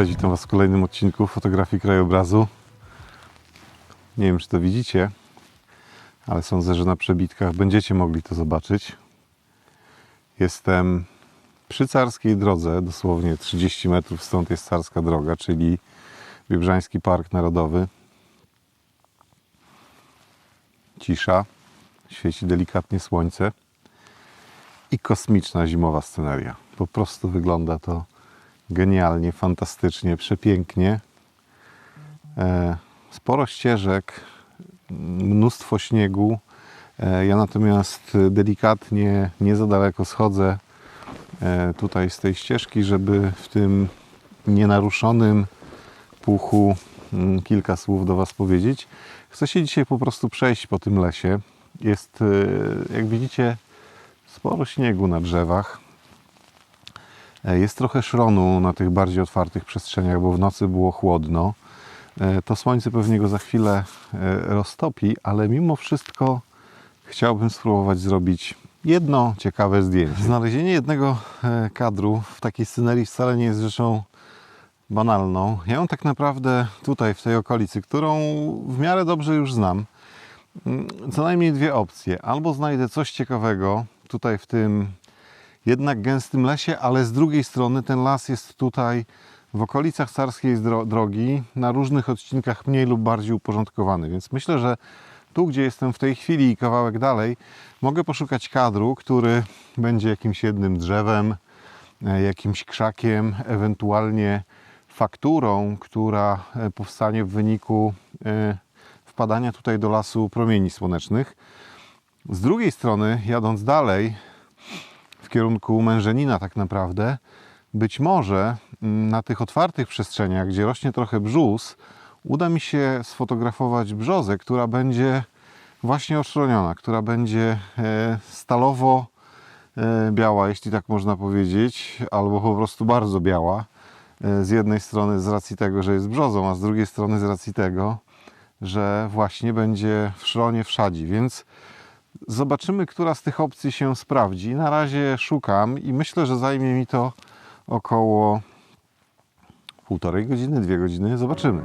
Cześć, witam Was w kolejnym odcinku fotografii krajobrazu. Nie wiem, czy to widzicie, ale sądzę, że na przebitkach będziecie mogli to zobaczyć. Jestem przy Carskiej Drodze, dosłownie 30 metrów stąd jest Carska Droga, czyli Biebrzański Park Narodowy. Cisza, świeci delikatnie słońce i kosmiczna zimowa sceneria. Po prostu wygląda to genialnie, fantastycznie, przepięknie. E, Sporo ścieżek, mnóstwo śniegu. E, Ja natomiast delikatnie, nie za daleko schodzę e, tutaj z tej ścieżki, żeby w tym nienaruszonym puchu mm, kilka słów do Was powiedzieć. Chcę się dzisiaj po prostu przejść po tym lesie. Jest, jak widzicie, sporo śniegu na drzewach. E, Jest trochę szronu na tych bardziej otwartych przestrzeniach, bo w nocy było chłodno. E, To słońce pewnie go za chwilę e, roztopi, ale mimo wszystko chciałbym spróbować zrobić jedno ciekawe zdjęcie. Znalezienie jednego kadru w takiej scenerii wcale nie jest rzeczą banalną. Ja ją tak naprawdę tutaj, w tej okolicy, którą w miarę dobrze już znam, mm, co najmniej dwie opcje. Albo znajdę coś ciekawego tutaj w tym jednak gęstym lesie, ale z drugiej strony ten las jest tutaj w okolicach Carskiej Drogi na różnych odcinkach mniej lub bardziej uporządkowany. Więc myślę, że tu, gdzie jestem w tej chwili i kawałek dalej, mogę poszukać kadru, który będzie jakimś jednym drzewem, e, jakimś krzakiem, ewentualnie fakturą, która e, powstanie w wyniku e, wpadania tutaj do lasu promieni słonecznych. Z drugiej strony, jadąc dalej, kierunku Mężenina tak naprawdę, być może mm, na tych otwartych przestrzeniach, gdzie rośnie trochę brzus, uda mi się sfotografować brzozę, która będzie właśnie oszroniona, która będzie e, stalowo e, biała, jeśli tak można powiedzieć, albo po prostu bardzo biała. E, Z jednej strony z racji tego, że jest brzozą, a z drugiej strony z racji tego, że właśnie będzie w szronie wszadzi, więc Zobaczymy, która z tych opcji się sprawdzi. Na razie szukam i myślę, że zajmie mi to około półtorej godziny, dwie godziny. Zobaczymy.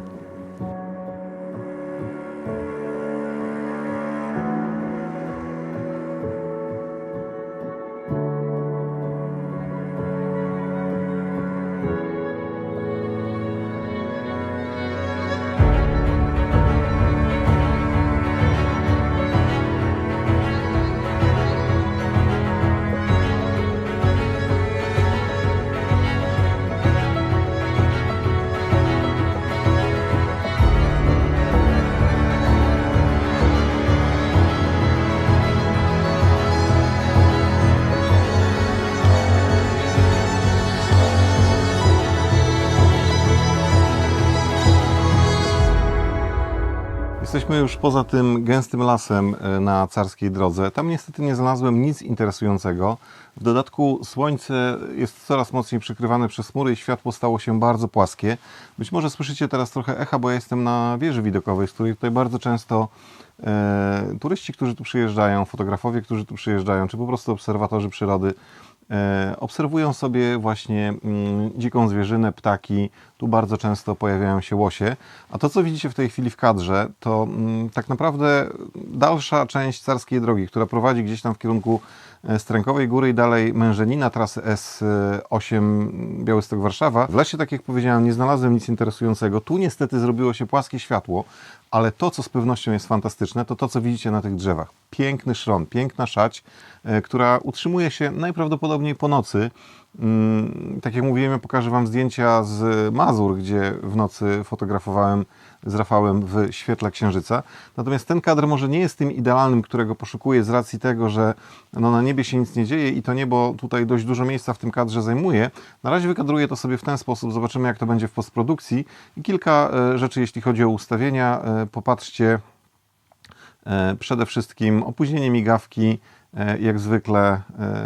Jesteśmy już poza tym gęstym lasem e, na Carskiej Drodze. Tam niestety nie znalazłem nic interesującego. W dodatku słońce jest coraz mocniej przykrywane przez chmury i światło stało się bardzo płaskie. Być może słyszycie teraz trochę echa, bo ja jestem na wieży widokowej, z której tutaj bardzo często e, turyści, którzy tu przyjeżdżają, fotografowie, którzy tu przyjeżdżają, czy po prostu obserwatorzy przyrody, e, obserwują sobie właśnie mm, dziką zwierzynę, ptaki. Tu bardzo często pojawiają się łosie. A to, co widzicie w tej chwili w kadrze, to mm, tak naprawdę dalsza część Carskiej Drogi, która prowadzi gdzieś tam w kierunku e, Strękowej Góry i dalej Mężenina, trasy S8 Białystok-Warszawa. W lesie, tak jak powiedziałem, nie znalazłem nic interesującego. Tu niestety zrobiło się płaskie światło, ale to, co z pewnością jest fantastyczne, to to, co widzicie na tych drzewach. Piękny szron, piękna szać, e, która utrzymuje się najprawdopodobniej po nocy. Mm, Tak jak mówiłem, ja pokażę Wam zdjęcia z Mazur, gdzie w nocy fotografowałem z Rafałem w świetle księżyca. Natomiast ten kadr może nie jest tym idealnym, którego poszukuję z racji tego, że no, na niebie się nic nie dzieje i to niebo tutaj dość dużo miejsca w tym kadrze zajmuje. Na razie wykadruję to sobie w ten sposób, zobaczymy jak to będzie w postprodukcji i kilka e, rzeczy, jeśli chodzi o ustawienia. E, Popatrzcie, E, Przede wszystkim opóźnienie migawki, jak zwykle,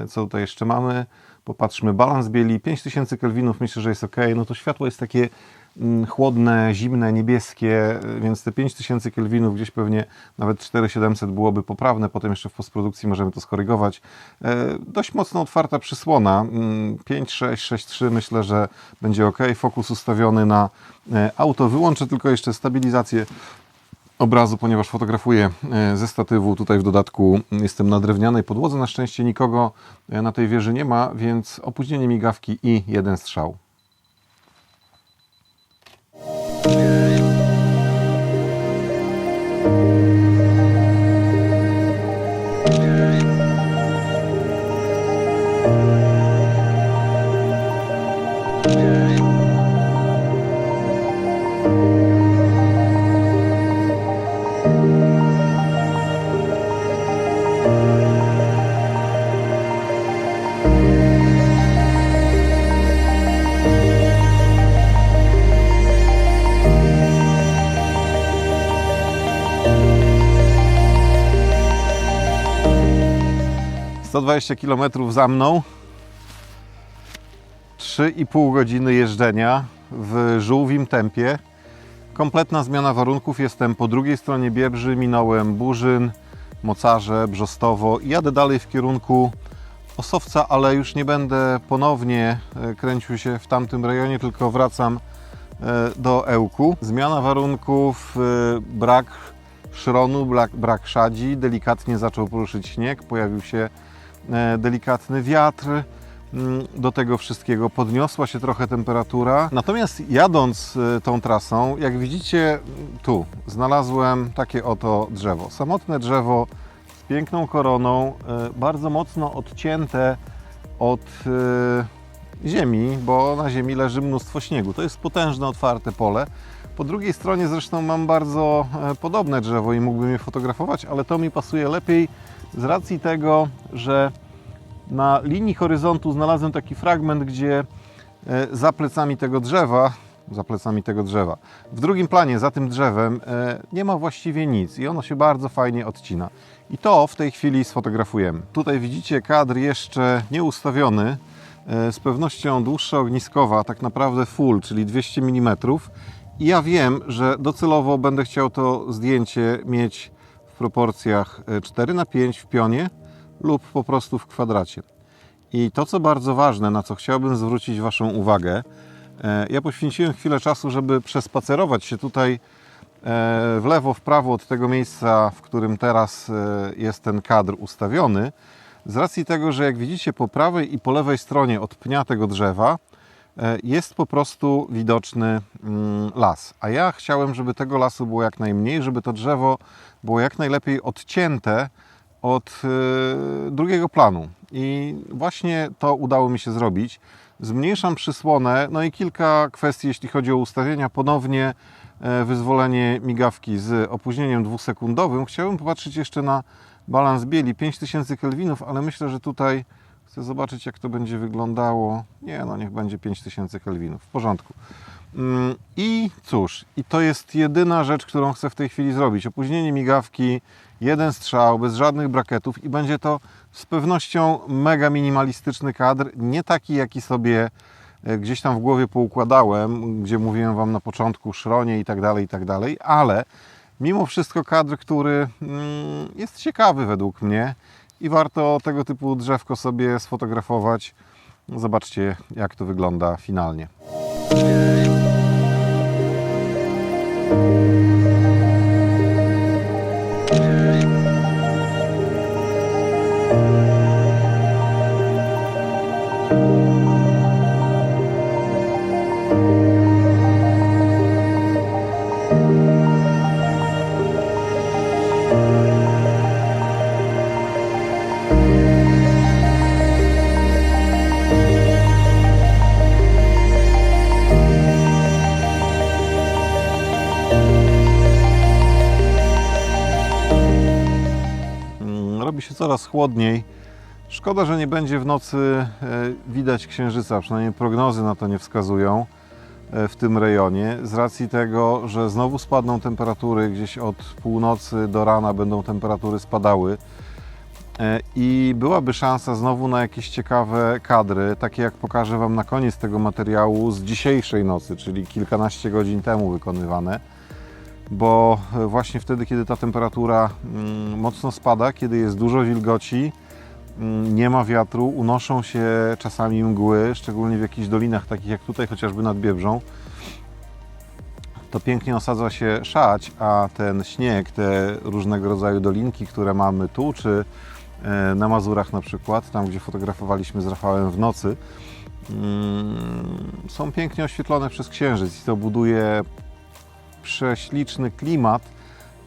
co tutaj jeszcze mamy. Popatrzmy, balans bieli 5000 kelwinów, myślę, że jest ok. No to światło jest takie mm, chłodne, zimne, niebieskie, y, więc te 5000 kelwinów gdzieś pewnie nawet 4700 byłoby poprawne, potem jeszcze w postprodukcji możemy to skorygować. E, Dość mocno otwarta przysłona, mm, 5, 6, 6, 3 myślę, że będzie ok. Fokus ustawiony na e, auto. Wyłączę tylko jeszcze stabilizację obrazu, ponieważ fotografuję e, ze statywu. Tutaj w dodatku jestem na drewnianej podłodze. Na szczęście nikogo e, na tej wieży nie ma, więc opóźnienie migawki i jeden strzał. – 120 km za mną. 3,5 godziny jeżdżenia w żółwim tempie. Kompletna zmiana warunków. Jestem po drugiej stronie Biebrzy, minąłem Burzyn, Mocarze, Brzostowo i jadę dalej w kierunku Osowca, ale już nie będę ponownie e, kręcił się w tamtym rejonie, tylko wracam e, do Ełku. Zmiana warunków, e, brak szronu, brak, brak szadzi, delikatnie zaczął poruszyć śnieg, pojawił się delikatny wiatr. Mm, Do tego wszystkiego podniosła się trochę temperatura. Natomiast jadąc e, tą trasą, jak widzicie m, tu, znalazłem takie oto drzewo. Samotne drzewo z piękną koroną, e, bardzo mocno odcięte od e, ziemi, bo na ziemi leży mnóstwo śniegu. To jest potężne, otwarte pole. Po drugiej stronie zresztą mam bardzo e, podobne drzewo i mógłbym je fotografować, ale to mi pasuje lepiej z racji tego, że na linii horyzontu znalazłem taki fragment, gdzie e, za plecami tego drzewa, za plecami tego drzewa, w drugim planie za tym drzewem e, nie ma właściwie nic i ono się bardzo fajnie odcina. I to w tej chwili sfotografujemy. Tutaj widzicie kadr jeszcze nieustawiony, z pewnością dłuższa ogniskowa, tak naprawdę full, czyli 200 mm. I ja wiem, że docelowo będę chciał to zdjęcie mieć w proporcjach 4 na 5 w pionie lub po prostu w kwadracie. I to, co bardzo ważne, na co chciałbym zwrócić Waszą uwagę, e, ja poświęciłem chwilę czasu, żeby przespacerować się tutaj e, w lewo, w prawo od tego miejsca, w którym teraz e, jest ten kadr ustawiony, z racji tego, że jak widzicie po prawej i po lewej stronie od pnia tego drzewa e, jest po prostu widoczny mm, las. A ja chciałem, żeby tego lasu było jak najmniej, żeby to drzewo było jak najlepiej odcięte od e, drugiego planu. I właśnie to udało mi się zrobić. Zmniejszam przysłonę, no i kilka kwestii, jeśli chodzi o ustawienia. Ponownie e, wyzwolenie migawki z opóźnieniem dwusekundowym. Chciałbym popatrzeć jeszcze na balans bieli 5000 kelwinów, ale myślę, że tutaj chcę zobaczyć, jak to będzie wyglądało. Nie, no niech będzie 5000 kelwinów. W porządku. Mm, I cóż, i to jest jedyna rzecz, którą chcę w tej chwili zrobić. Opóźnienie migawki, jeden strzał, bez żadnych brakietów i będzie to z pewnością mega minimalistyczny kadr, nie taki, jaki sobie e, gdzieś tam w głowie poukładałem, gdzie mówiłem Wam na początku szronie i tak dalej, i tak dalej, ale mimo wszystko kadr, który mm, jest ciekawy według mnie i warto tego typu drzewko sobie sfotografować. Zobaczcie, jak to wygląda finalnie. Chłodniej. Szkoda, że nie będzie w nocy e, widać księżyca, przynajmniej prognozy na to nie wskazują e, w tym rejonie, z racji tego, że znowu spadną temperatury, gdzieś od północy do rana będą temperatury spadały. E, I byłaby szansa znowu na jakieś ciekawe kadry, takie jak pokażę Wam na koniec tego materiału z dzisiejszej nocy, czyli kilkanaście godzin temu wykonywane. Bo e, właśnie wtedy, kiedy ta temperatura mm, mocno spada, kiedy jest dużo wilgoci, mm, nie ma wiatru, unoszą się czasami mgły, szczególnie w jakichś dolinach, takich jak tutaj, chociażby nad Biebrzą, to pięknie osadza się szać, a ten śnieg, te różnego rodzaju dolinki, które mamy tu, czy e, na Mazurach na przykład, tam gdzie fotografowaliśmy z Rafałem w nocy, mm, są pięknie oświetlone przez księżyc i to buduje prześliczny klimat,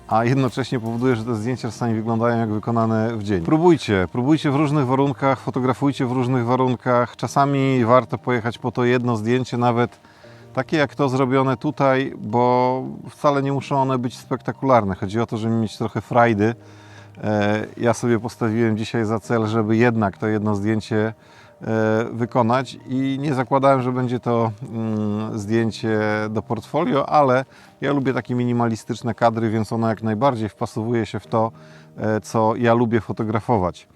a jednocześnie powoduje, że te zdjęcia czasami wyglądają jak wykonane w dzień. Próbujcie, próbujcie w różnych warunkach, fotografujcie w różnych warunkach. Czasami warto pojechać po to jedno zdjęcie, nawet takie jak to zrobione tutaj, bo wcale nie muszą one być spektakularne. Chodzi o to, żeby mieć trochę frajdy. E, Ja sobie postawiłem dzisiaj za cel, żeby jednak to jedno zdjęcie wykonać i nie zakładałem, że będzie to mm, zdjęcie do portfolio, ale ja lubię takie minimalistyczne kadry, więc ono jak najbardziej wpasowuje się w to, e, co ja lubię fotografować.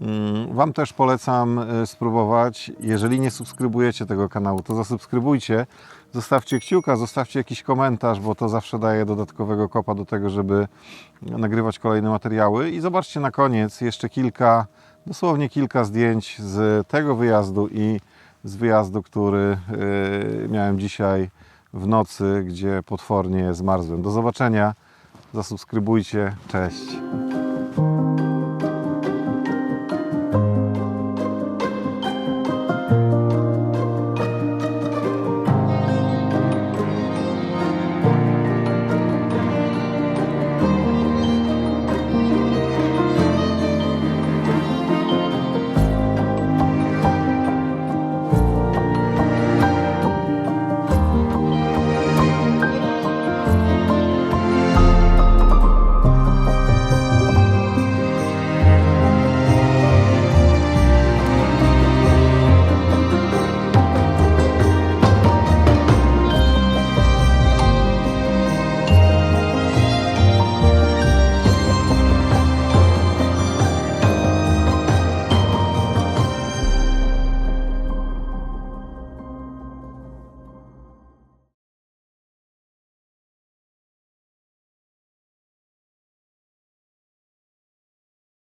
Mm, Wam też polecam e, spróbować. Jeżeli nie subskrybujecie tego kanału, to zasubskrybujcie. Zostawcie kciuka, zostawcie jakiś komentarz, bo to zawsze daje dodatkowego kopa do tego, żeby nagrywać kolejne materiały. I zobaczcie na koniec jeszcze kilka, dosłownie kilka zdjęć z tego wyjazdu i z wyjazdu, który e, miałem dzisiaj w nocy, gdzie potwornie zmarzłem. Do zobaczenia. Zasubskrybujcie. Cześć.